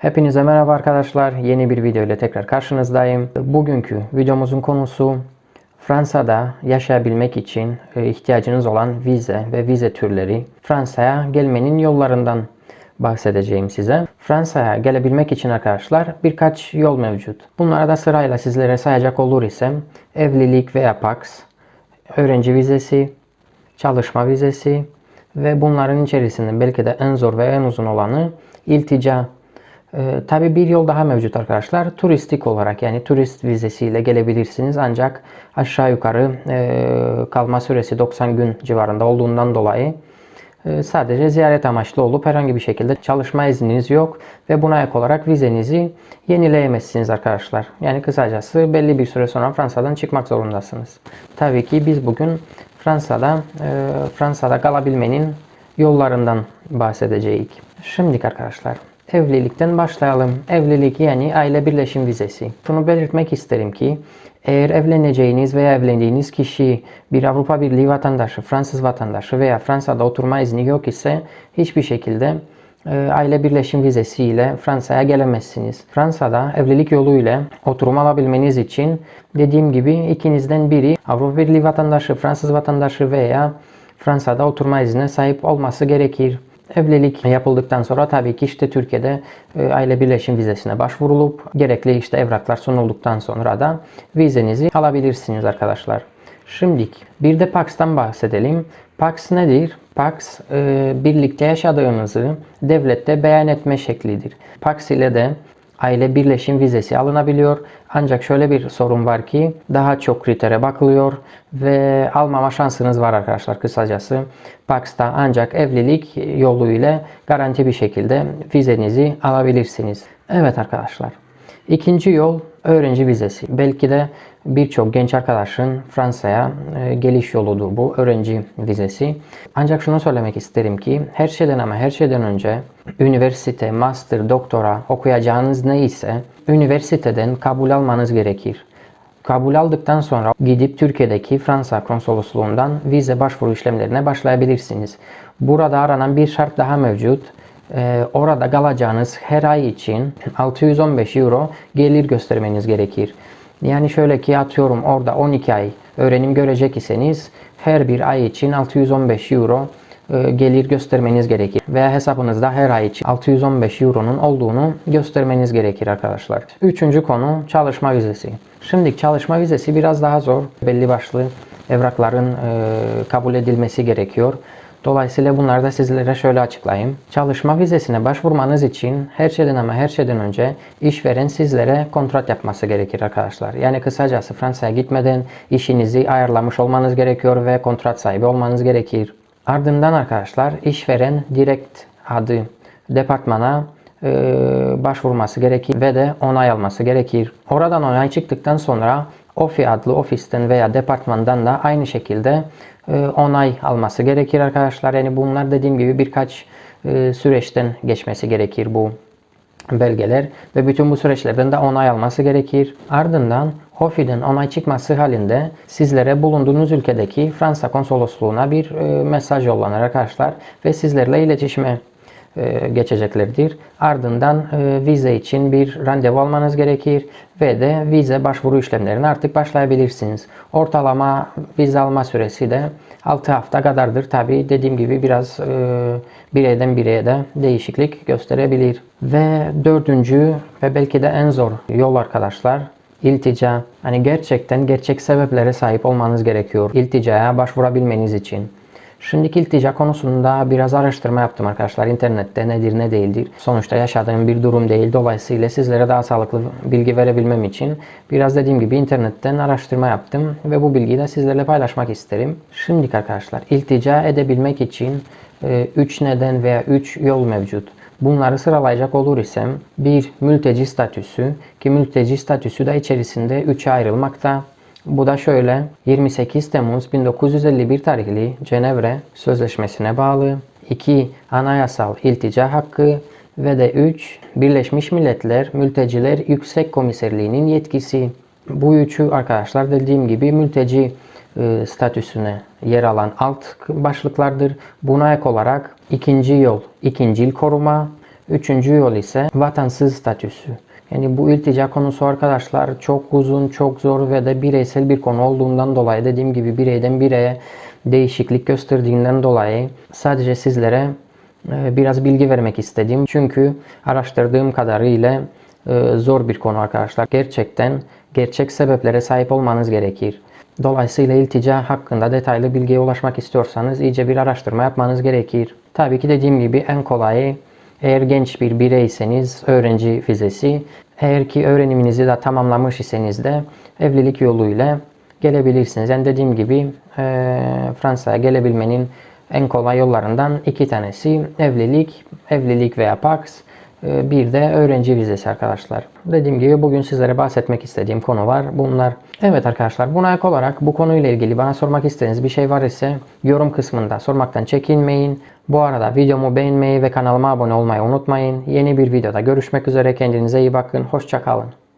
Hepinize merhaba arkadaşlar. Yeni bir video ile tekrar karşınızdayım. Bugünkü videomuzun konusu Fransa'da yaşayabilmek için e, ihtiyacınız olan vize ve vize türleri. Fransa'ya gelmenin yollarından bahsedeceğim size. Fransa'ya gelebilmek için arkadaşlar birkaç yol mevcut. Bunlara da sırayla sizlere sayacak olur isem evlilik veya Pax, öğrenci vizesi, çalışma vizesi ve bunların içerisinde belki de en zor ve en uzun olanı iltica ee, tabii bir yol daha mevcut arkadaşlar. Turistik olarak yani turist vizesiyle gelebilirsiniz. Ancak aşağı yukarı e, kalma süresi 90 gün civarında olduğundan dolayı e, sadece ziyaret amaçlı olup herhangi bir şekilde çalışma izniniz yok ve buna ek olarak vizenizi yenileyemezsiniz arkadaşlar. Yani kısacası belli bir süre sonra Fransa'dan çıkmak zorundasınız. Tabii ki biz bugün Fransa'da e, Fransa'da kalabilmenin yollarından bahsedeceğiz. Şimdi arkadaşlar Evlilikten başlayalım. Evlilik yani aile birleşim vizesi. Şunu belirtmek isterim ki eğer evleneceğiniz veya evlendiğiniz kişi bir Avrupa Birliği vatandaşı, Fransız vatandaşı veya Fransa'da oturma izni yok ise hiçbir şekilde e, aile birleşim vizesi ile Fransa'ya gelemezsiniz. Fransa'da evlilik yoluyla oturum alabilmeniz için dediğim gibi ikinizden biri Avrupa Birliği vatandaşı, Fransız vatandaşı veya Fransa'da oturma iznine sahip olması gerekir. Evlilik yapıldıktan sonra tabii ki işte Türkiye'de e, aile birleşim vizesine başvurulup gerekli işte evraklar sunulduktan sonra da vizenizi alabilirsiniz arkadaşlar. Şimdi bir de Pax'tan bahsedelim. Pax nedir? Pax e, birlikte yaşadığınızı devlette beyan etme şeklidir. Pax ile de aile birleşim vizesi alınabiliyor. Ancak şöyle bir sorun var ki daha çok kritere bakılıyor ve almama şansınız var arkadaşlar kısacası. Pax'ta ancak evlilik yoluyla garanti bir şekilde vizenizi alabilirsiniz. Evet arkadaşlar. İkinci yol öğrenci vizesi. Belki de birçok genç arkadaşın Fransa'ya e, geliş yoludur bu öğrenci vizesi. Ancak şunu söylemek isterim ki her şeyden ama her şeyden önce üniversite, master, doktora okuyacağınız neyse üniversiteden kabul almanız gerekir. Kabul aldıktan sonra gidip Türkiye'deki Fransa konsolosluğundan vize başvuru işlemlerine başlayabilirsiniz. Burada aranan bir şart daha mevcut. Ee, orada kalacağınız her ay için 615 euro gelir göstermeniz gerekir. Yani şöyle ki atıyorum orada 12 ay öğrenim görecek iseniz her bir ay için 615 euro e, gelir göstermeniz gerekir. Veya hesabınızda her ay için 615 euronun olduğunu göstermeniz gerekir arkadaşlar. Üçüncü konu çalışma vizesi. Şimdi çalışma vizesi biraz daha zor. Belli başlı evrakların e, kabul edilmesi gerekiyor. Dolayısıyla bunları da sizlere şöyle açıklayayım. Çalışma vizesine başvurmanız için her şeyden ama her şeyden önce işveren sizlere kontrat yapması gerekir arkadaşlar. Yani kısacası Fransa'ya gitmeden işinizi ayarlamış olmanız gerekiyor ve kontrat sahibi olmanız gerekir. Ardından arkadaşlar işveren direkt adı departmana e, başvurması gerekir ve de onay alması gerekir. Oradan onay çıktıktan sonra OFI adlı ofisten veya departmandan da aynı şekilde e, onay alması gerekir arkadaşlar. Yani bunlar dediğim gibi birkaç e, süreçten geçmesi gerekir bu belgeler ve bütün bu süreçlerden de onay alması gerekir. Ardından OFI'den onay çıkması halinde sizlere bulunduğunuz ülkedeki Fransa konsolosluğuna bir e, mesaj yollanır arkadaşlar ve sizlerle iletişime geçeceklerdir. Ardından e, vize için bir randevu almanız gerekir ve de vize başvuru işlemlerine artık başlayabilirsiniz. Ortalama vize alma süresi de 6 hafta kadardır. Tabi dediğim gibi biraz e, bireyden bireye de değişiklik gösterebilir. Ve dördüncü ve belki de en zor yol arkadaşlar iltica. Hani gerçekten gerçek sebeplere sahip olmanız gerekiyor ilticaya başvurabilmeniz için. Şimdiki iltica konusunda biraz araştırma yaptım arkadaşlar. internette nedir ne değildir. Sonuçta yaşadığım bir durum değil. Dolayısıyla sizlere daha sağlıklı bilgi verebilmem için biraz dediğim gibi internetten araştırma yaptım. Ve bu bilgiyi de sizlerle paylaşmak isterim. Şimdiki arkadaşlar iltica edebilmek için 3 e, neden veya 3 yol mevcut. Bunları sıralayacak olur isem bir mülteci statüsü ki mülteci statüsü de içerisinde 3'e ayrılmakta. Bu da şöyle 28 Temmuz 1951 tarihli Cenevre Sözleşmesi'ne bağlı 2. Anayasal iltica hakkı ve de 3. Birleşmiş Milletler Mülteciler Yüksek Komiserliği'nin yetkisi. Bu üçü arkadaşlar dediğim gibi mülteci e, statüsüne yer alan alt başlıklardır. Buna ek olarak ikinci yol, ikincil koruma, Üçüncü yol ise vatansız statüsü. Yani bu iltica konusu arkadaşlar çok uzun, çok zor ve de bireysel bir konu olduğundan dolayı dediğim gibi bireyden bireye değişiklik gösterdiğinden dolayı sadece sizlere e, biraz bilgi vermek istedim. Çünkü araştırdığım kadarıyla e, zor bir konu arkadaşlar. Gerçekten gerçek sebeplere sahip olmanız gerekir. Dolayısıyla iltica hakkında detaylı bilgiye ulaşmak istiyorsanız iyice bir araştırma yapmanız gerekir. Tabii ki dediğim gibi en kolayı eğer genç bir bireyseniz öğrenci vizesi, eğer ki öğreniminizi de tamamlamış iseniz de evlilik yoluyla gelebilirsiniz. Yani dediğim gibi e, Fransa'ya gelebilmenin en kolay yollarından iki tanesi evlilik, evlilik veya Pax, e, bir de öğrenci vizesi arkadaşlar. Dediğim gibi bugün sizlere bahsetmek istediğim konu var. Bunlar. Evet arkadaşlar buna ek olarak bu konuyla ilgili bana sormak istediğiniz bir şey var ise yorum kısmında sormaktan çekinmeyin. Bu arada videomu beğenmeyi ve kanalıma abone olmayı unutmayın. Yeni bir videoda görüşmek üzere. Kendinize iyi bakın. Hoşçakalın.